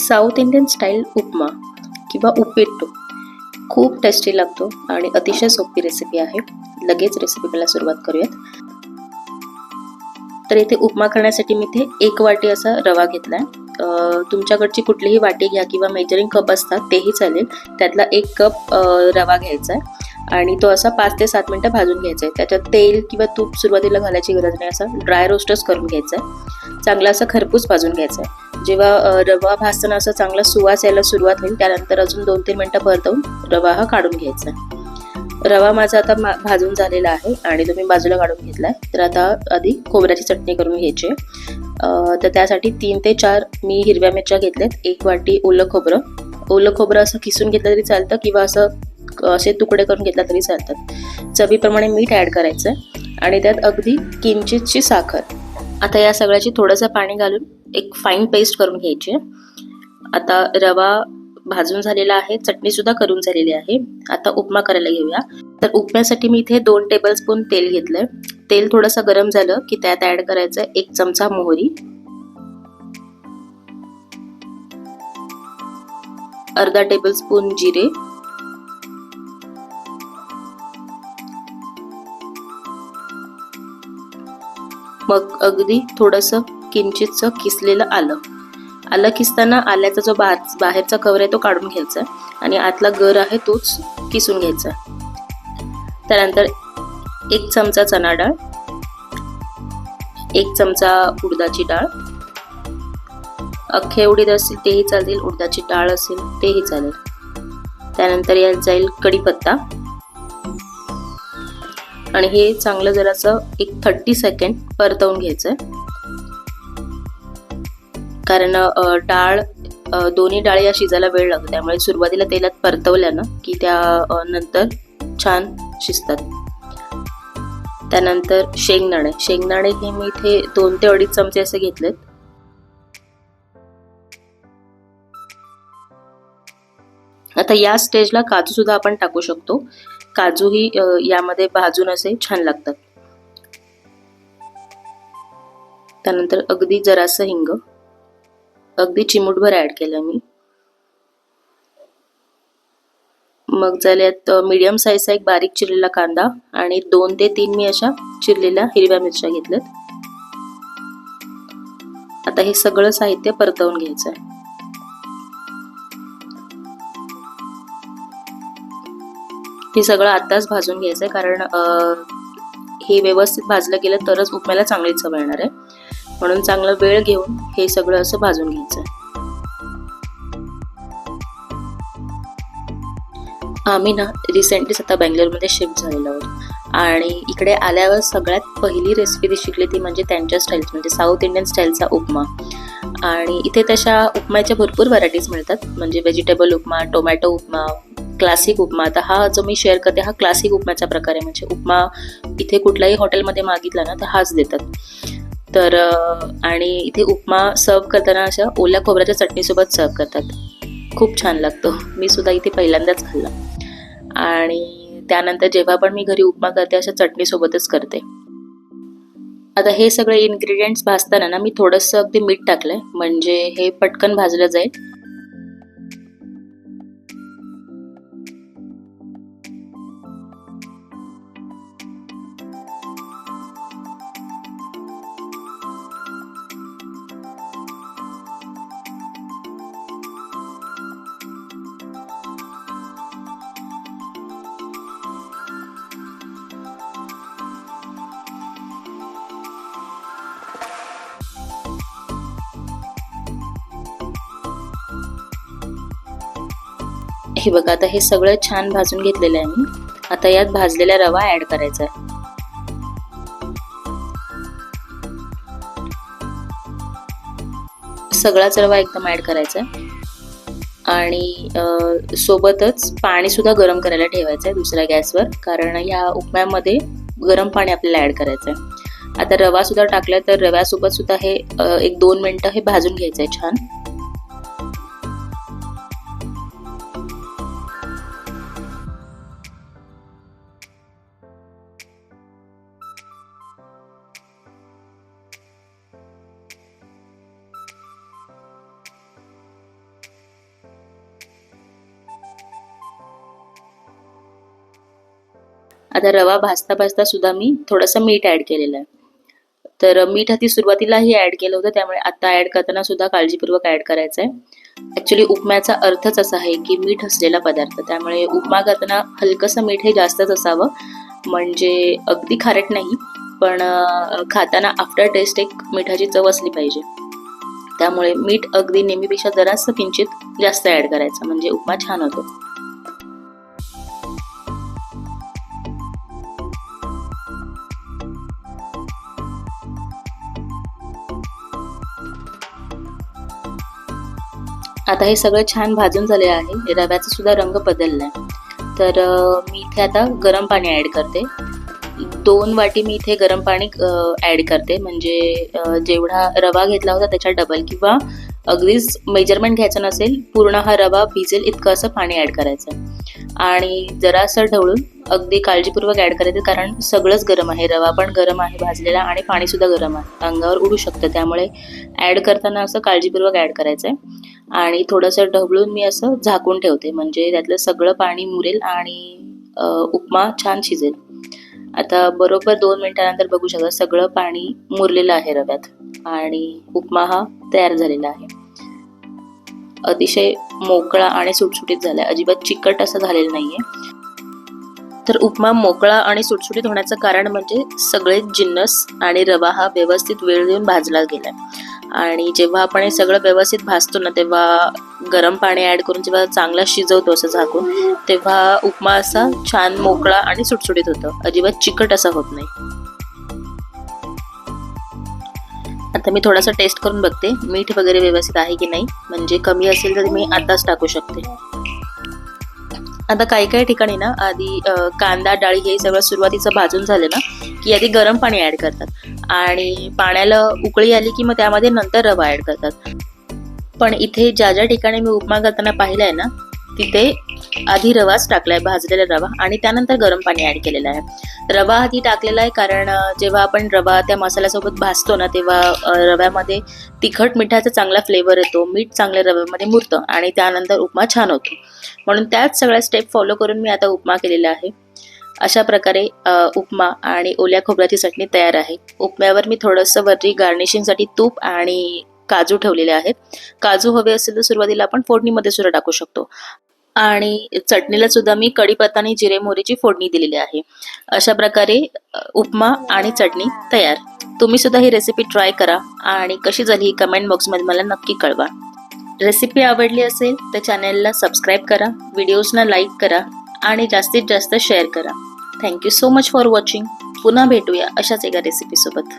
South Indian style उपमा किंवा उपेटो खूप tasty लागतो आणि अतिशय सोपी रेसिपी आहे. लगेच रेसिपीला सुरुवात करूयात. तर इथे उपमा करण्यासाठी मी इथे एक वाटी असा रवा घेतला आहे तुमच्याकडची कुठलीही वाटी घ्या किंवा मेजरिंग कप असतात तेही चालेल. त्यातला एक कप रवा घ्यायचा आहे आणि तो असा पाच ते सात मिनटं भाजून घ्यायचा आहे. त्याच्यात तेल किंवा तूप सुरुवातीला घालायची गरज नाही. असा ड्राय रोस्टच करून घ्यायचा आहे. चांगला असा खरपूस भाजून घ्यायचा आहे. जेव्हा रवा भाजताना असं चांगला सुवास यायला सुरुवात होईल त्यानंतर अजून दोन तीन मिनटं परतवून रवा हा काढून घ्यायचा आहे. रवा माझा आता मा- भाजून झालेला आहे आणि तुम्ही बाजूला काढून घेतला आहे तर आता आधी खोबऱ्याची चटणी करून घ्यायची आहे. तर त्यासाठी तीन ते चार मी हिरव्या मिरच्या घेतल्यात. एक वाटी ओलं खोबरं. ओलं खोबरं असं किसून घेतलं तरी चालतं किंवा असं असे तुकडे करून घेतला तरी चालतात. चवीप्रमाणे मीठ ॲड करायचं आहे आणि त्यात अगदी किंचितची साखर. आता या सगळ्याची थोडंसं पाणी घालून एक फाईन पेस्ट करून घ्यायची. आहे. आता रवा भाजून झालेला आहे चटणी सुद्धा करून झालेली आहे. आता उपमा करायला घेऊया. तर उपम्यासाठी मी इथे दोन टेबलस्पून तेल घेतलंय. तेल थोडंसं गरम झालं की त्यात ऍड करायचं एक चमचा मोहरी. अर्धा टेबलस्पून जिरे. मग अगदी थोडंसं किंचितचं किसलेलं आलं. आलं किसताना आल्याचा जो बा बाहेरचा कवर आहे तो काढून घ्यायचा आणि आतला गर आहे तोच किसून घ्यायचा. त्यानंतर एक चमचा चणा डाळ एक चमचा उडदाची डाळ. अख्खे उडीद असतील तेही चालतील उडदाची डाळ असेल तेही चालेल. त्यानंतर यात जाईल कढीपत्ता. आणि हे चांगलं जरासं एक थर्टी सेकंड परतवून घ्यायचं कारण डाळ दोन्ही डाळी या शिजायला वेळ लागतो. त्यामुळे सुरुवातीला तेलात परतवल्यानं की त्या नंतर छान शिजतात. त्यानंतर शेंगदाणे. शेंगदाणे हे मी इथे दोन ते अडीच चमचे असे घेतलेत. आता या स्टेजला काजू सुद्धा आपण टाकू शकतो. काजूही यामध्ये भाजून असे छान लागतात. त्यानंतर अगदी जरासं हिंग. अगदी चिमूटभर ऍड केलं मी. मग झाल्यात मीडियम साईजचा एक बारीक चिरलेला कांदा आणि दोन ते तीन मी अशा चिरलेल्या हिरव्या मिरच्या घेतल्यात. आता हे सगळं साहित्य परतवून घ्यायचं आहे हे सगळं आत्ताच भाजून घ्यायचं आहे कारण हे व्यवस्थित भाजलं गेलं तरच उपम्याला चांगली चव येणार आहे. म्हणून चांगलं वेळ घेऊन हे सगळं असं भाजून घ्यायचं आहे आम्ही ना रिसेंटलीच आता बँगलोरमध्ये शिफ्ट झालेलो आहोत. आणि इकडे आल्यावर सगळ्यात पहिली रेसिपी ती शिकली ती म्हणजे त्यांच्या स्टाईल्स म्हणजे साऊथ इंडियन स्टाईलचा उपमा. आणि इथे तशा उपमाच्या भरपूर व्हरायटीज मिळतात. म्हणजे vegetable upma tomato upma classic upma. आता हा जो मी शेअर करते हा क्लासिक उपमाचा प्रकार. आहे म्हणजे उपमा इथे कुठल्याही हॉटेलमध्ये मागितला ना तर हाच देतात. तर आणि इथे उपमा सर्व करताना अशा ओल्या खोबऱ्याच्या चटणीसोबत सर्व करतात. खूप छान लागतो. मी सुद्धा इथे पहिल्यांदाच खाल्ला. आणि त्यानंतर जेव्हा पण मी घरी उपमा करते अशा चटणीसोबतच करते. आता हे सगळे इन्ग्रेडियंट्स भाजताना ना मी थोडंसं अगदी मीठ टाकलं आहे म्हणजे हे पटकन भाजलं जाईल. हे बघा आता हे सगळं छान भाजून घेतलेलं आहे मी. आता यात भाजलेला रवा ऍड करायचा आहे. सगळाच रवा एकदम ऍड करायचा आहे. आणि सोबतच पाणी सुद्धा गरम करायला ठेवायचं आहे दुसऱ्या गॅसवर कारण या उपम्यामध्ये गरम पाणी आपल्याला ऍड करायचं आहे. आता रवा सुद्धा टाकला तर रव्यासोबत सुद्धा हे एक दोन मिनटं हे भाजून घ्यायचं आहे छान. आता रवा भाजता भाजता सुद्धा मी थोडंसं मीठ ॲड केलेलं आहे. तर मीठ आधी सुरुवातीलाही ॲड केलं होतं त्यामुळे आता ॲड करताना सुद्धा काळजीपूर्वक ॲड करायचं आहे ॲक्च्युली उपम्याचा अर्थच असा आहे की मीठ असलेला पदार्थ त्यामुळे उपमा करताना हलकंसं मीठ हे जास्तच असावं. म्हणजे अगदी खारट नाही पण खाताना आफ्टर टेस्ट एक मिठाची चव असली पाहिजे. त्यामुळे मीठ अगदी नेहमीपेक्षा जरासं किंचित जास्त ॲड करायचं म्हणजे उपमा छान होतो. आता हे सगळं छान भाजून झालेलं आहे. रव्याचा सुद्धा रंग बदललाय. तर मी इथे आता गरम पाणी ॲड करते. दोन वाटी मी इथे गरम पाणी ॲड करते. म्हणजे जेवढा रवा घेतला होता त्याच्या डबल किंवा अगदीच मेजरमेंट घ्यायचं नसेल पूर्ण हा रवा भिजेल इतकं असं पाणी ॲड करायचं. आणि जरासं ढवळून अगदी काळजीपूर्वक ॲड करायचं कारण सगळंच गरम आहे. रवा पण गरम आहे भाजलेला आणि पाणीसुद्धा गरम आहे. अंगावर उडू शकतं. त्यामुळे ॲड करताना असं काळजीपूर्वक ॲड करायचं आहे आणि थोडंसं ढवळून मी असं झाकून ठेवते. म्हणजे त्यातलं सगळं पाणी मुरेल आणि उपमा छान शिजेल. आता बरोबर दोन मिनिटानंतर बघू शकता सगळं पाणी मुरलेलं आहे रव्यात. आणि उपमा हा तयार झालेला आहे. अतिशय मोकळा आणि सुटसुटीत झाला आहे अजिबात चिकट असं झालेलं आहे तर उपमा मोकळा आणि सुटसुटीत होण्याचं कारण म्हणजे सगळे जिन्नस आणि रवा हा व्यवस्थित वेळ देऊन भाजला गेलाय. आणि जेव्हा आपण हे सगळं व्यवस्थित भाजतो ना तेव्हा गरम पाणी ऍड करून जेव्हा चांगला शिजवतो असं झाकून तेव्हा उपमा असा छान मोकळा आणि सुटसुटीत होतो. अजिबात चिकट असा होत नाही. आता मी थोडासा टेस्ट करून बघते मीठ वगैरे व्यवस्थित आहे की नाही. म्हणजे कमी असेल तर मी आताच टाकू शकते. आता काही काही ठिकाणी ना आधी कांदा डाळी हे सगळं सुरुवातीचं भाजून झालं ना की आधी गरम पाणी ऍड करतात. आणि पाण्याला उकळी आली की मग त्यामध्ये नंतर रवा ऍड करतात. पण इथे ज्या ज्या ठिकाणी मी उपमा करताना पाहिलंय ना तिथे आधी रवाच टाकलाय भाजलेला रवा आणि त्यानंतर गरम पाणी ऍड केलेलं आहे. रवा आधी टाकलेला आहे कारण जेव्हा आपण रवा त्या मसाल्यासोबत भाजतो ना तेव्हा रव्यामध्ये तिखट मिठाचा चांगला फ्लेवर येतो मीठ चांगल्या रव्यामध्ये मुरतं आणि त्यानंतर उपमा छान होतो. म्हणून त्याच सगळ्या स्टेप फॉलो करून मी आता उपमा केलेला आहे. अशा प्रकारे उपमा आणि ओल्या खोबऱ्याची चटणी तयार आहे. उपम्यावर मी थोडंसं वरती गार्निशिंगसाठी तूप आणि काजू ठेवलेले आहेत. काजू हवे असेल तर सुरुवातीला आपण फोडणीमध्ये सुद्धा टाकू शकतो. आणि चटणीला सुद्धा मी कढीपत्ता आणि जिरे मोहरीची फोडणी दिलेली आहे. अशा प्रकारे उपमा आणि चटणी तयार. तुम्ही सुद्धा ही रेसिपी ट्राय करा आणि कशी झाली ही कमेंट बॉक्समध्ये मला नक्की कळवा. रेसिपी आवडली असेल तर चॅनेलला सबस्क्राईब करा व्हिडिओजना लाईक करा आणि जास्तीत जास्त शेअर करा. Thank you so much for watching पुन्हा भेटूया अशाच एका रेसिपीसोबत